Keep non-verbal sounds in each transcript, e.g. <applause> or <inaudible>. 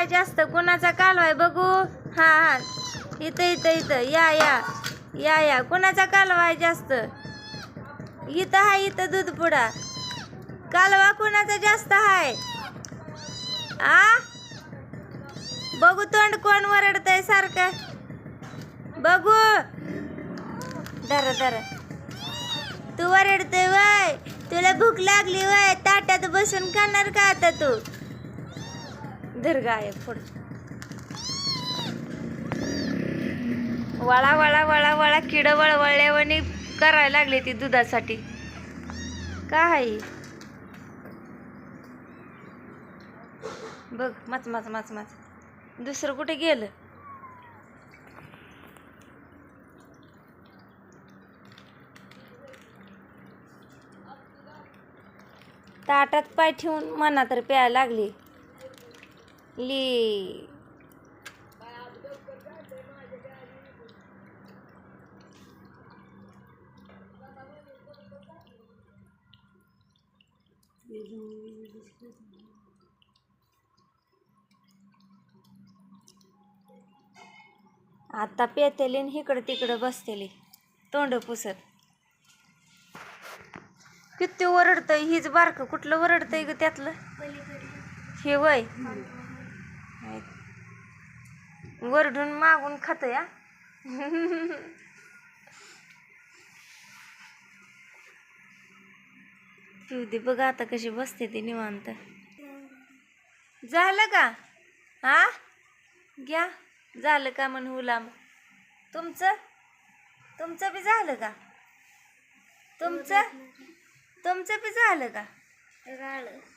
आहे जास्त? कोणाचा कालवाय बघू? हा हा. इथं इथं इथं. या या. या या. कोणाचा कालवा आहे जास्त? इथं आहे इथं दूध पुडा. कालवा कोणाचा जास्त हाय? आ? बघू तोंड कोण वरडतंय सारखं. बघू. दर दर तू वरडतोय वय. तुला भूक लागली वय. ताटात बसून खाणार का आता तू? धर गाय पुढं. वळा वळा वळा वळा किड वळवळल्यावानी करायला लागली ती दुधासाठी. काय बघ मच मच मच मच. दुसरं कुठे गेलं? ताटात पाय ठेवून मना तर प्यायला लागली. ली. आता पेतेली आणि इकडं तिकडं बसतेली. तोंड पुसत. किती ओरडतंय हीच बारकं कुठलं ओरडतंय ग त्यातलं? हे वय. वरडून मागून खात या. पिऊ दे बघा आता कशी बसते ती निवांत. झालं का? हा? घ्या. झालं का म्हण हुलाम. तुमचं? तुमचं बी झालं का? तुमचं? तुमचं बी झालं का?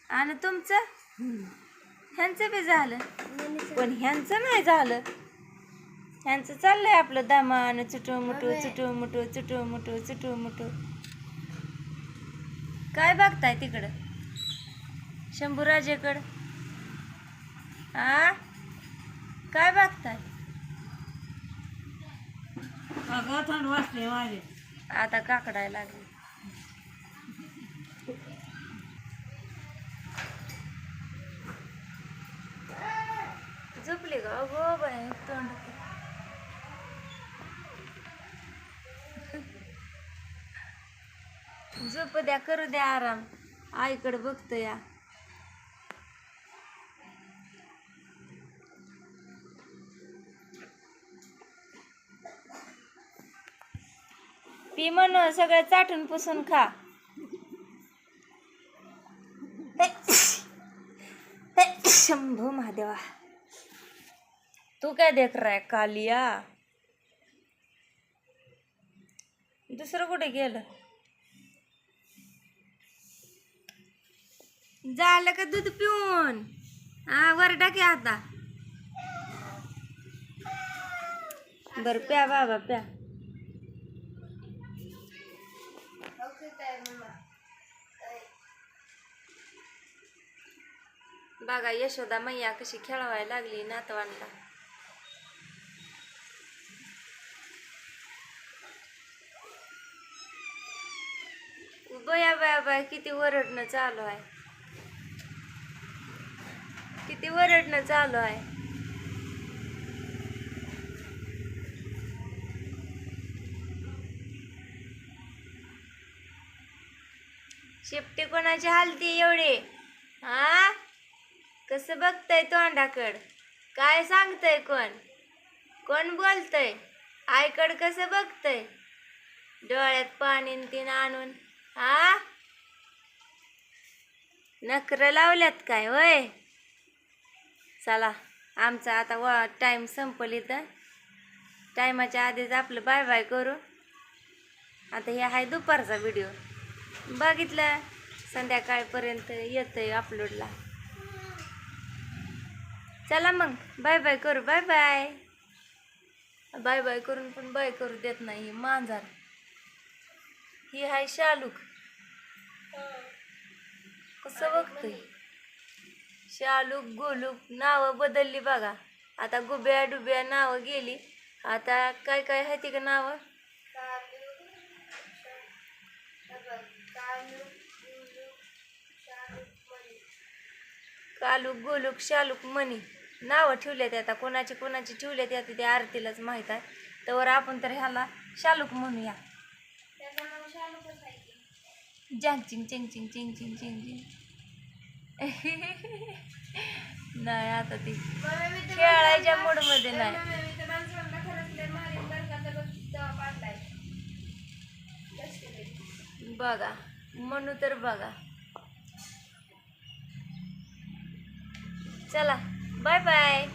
आणि तुमचं? ह्यांचं बी झालं. पण ह्यांचं नाही झालं. ह्यांचं चाललंय आपलं दामान चुटू मुटू चुटू मुटू चुटू मुटू चुटू मुटू काय बघताय तिकडं? शंभूराजेकडं? आ? काय बघताय? अगं थंड वाजते माझे आता काकडायला लागली. झोपली का अगो तोंड झोप द्या करू द्या आराम आईकडे बघतो या पी म्हणून सगळं चाटून पुसून खा. <laughs> <coughs> <coughs> शंभू महादेवा. तू काय देख रहा है कालिया? दुसरं कुठे गेलं? झालं का दूध पिऊन? हा वर टाके आता. बर प्या बाबा प्या. बघा यशोदा मैया कशी खेळवायला लागली नातवांना. बया बया बया किती वरडणं चालू आहे. किती वरडणं चालू आहे. शेपटी कोणाची हालती एवढे? हा? कसं बघतय तोंडाकड? काय सांगतय कोण? कोण बोलतय? आईकड कसं बघतय? डोळ्यात पाणी तीन आणून हा? नखरं लावल्यात काय होय? चला आमचा आता व टाईम संपली तर. टायमाच्या आधीच आपलं बाय बाय करू. आता हे आहे दुपारचा व्हिडिओ बघितलं संध्याकाळपर्यंत येतंय अपलोडला चला मग बाय बाय करू बाय बाय बाय बाय करून पण बाय करू देत नाही मांजर. ही हाय शालूक. कसं बघतोय? शालूक गोलूक नावं बदलली बघा. आता गुब्या डुब्या नावं गेली. आता काय काय आहे ती का नावं? कालूक गोलूक शालूक मणी नावं ठेवलेत आता. कोणाची कोणाची ठेवलेत आता ते आरतीलाच माहीत आहे. तर आपण तर ह्याला शालूक म्हणूया. जंग चिंग चिंग चिंग चिंग चिंग चिंग चिंग नाही आता ती खेळायच्या मूडमध्ये नाही. बघा म्हणू तर बघा. चला बाय बाय